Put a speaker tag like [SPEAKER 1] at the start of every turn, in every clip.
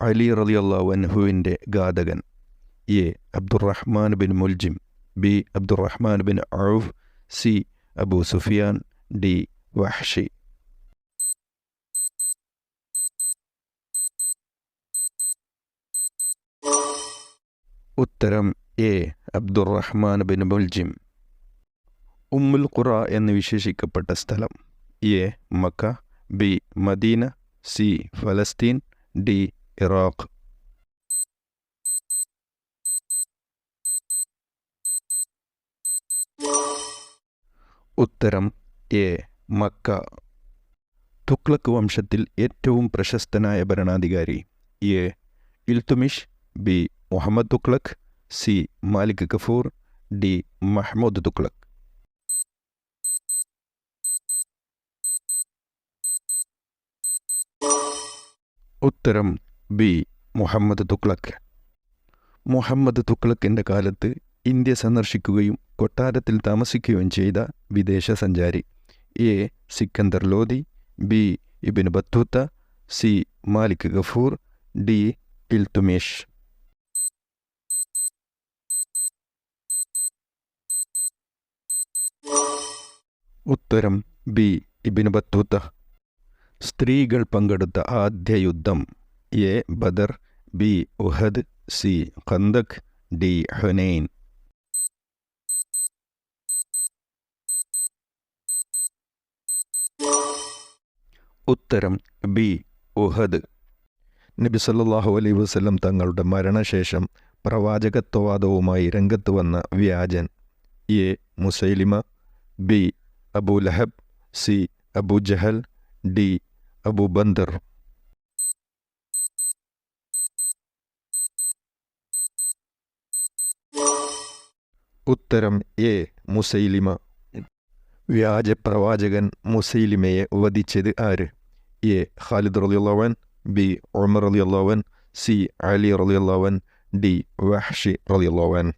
[SPEAKER 1] അലി റലിയല്ലാവൻഹുവിന്റെ ഘാതകൻ. A. Abdurahman bin Muljim B. Abdurahman bin Auf C. Abu Sufyan D. Wahshi. ഉത്തരം A. Abdurahman bin മുൽജിം. ഉമ്മുൽ ഖുറ എന്ന് വിശേഷിക്കപ്പെട്ട സ്ഥലം. A. Mecca B. Medina C. ഫലസ്തീൻ ഡി. ഇറാഖ് ഉത്തരം എ. മക്ക. തുക്ലക്ക് വംശത്തിൽ ഏറ്റവും പ്രശസ്തനായ ഭരണാധികാരി A. Iltutmish B. Muhammad Tughlaq C. Malik Kafur D. Mahmud Tughlaq. ഉത്തരം ബി. മുഹമ്മദ് തുക്ലക്ക് മുഹമ്മദ് തുക്ലക്കിന്റെ കാലത്ത് ഇന്ത്യ സന്ദർശിക്കുകയും കൊട്ടാരത്തിൽ താമസിക്കുകയും ചെയ്ത വിദേശ സഞ്ചാരി A. Sikandar Lodi B. Ibn Battuta C. Malik Gafur D. Iltutmish. ഉത്തരം ബി. Ibn Battuta. സ്ത്രീകൾ പങ്കെടുത്ത ആദ്യ യുദ്ധം A Badr B Uhud C Khandaq D Hunain. ഉത്തരം ബി ഉഹദ്. നബി സല്ലാഹു അലൈ വസ്ലം തങ്ങളുടെ മരണശേഷം പ്രവാചകത്വവാദവുമായി രംഗത്ത് വന്ന വ്യാജൻ A Musailima B Abu Lahab C Abu Jahl D Abu Bandar ഉത്തരം എ. മുസൈലിമ. വ്യാജ പ്രവാചകൻ മുസൈലിമയെ വധിച്ചത് ആര്? എ. ഖാലിദ് റലിയുള്ളവൻ ബി. ഉമർ റലിയുള്ളവൻ സി. അലി റലിയുള്ളവൻ ഡി. വഹ്ഷി റലിയുള്ളവൻ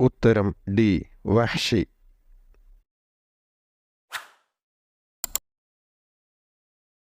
[SPEAKER 1] ഉത്തരം ഡി. വഹ്ഷി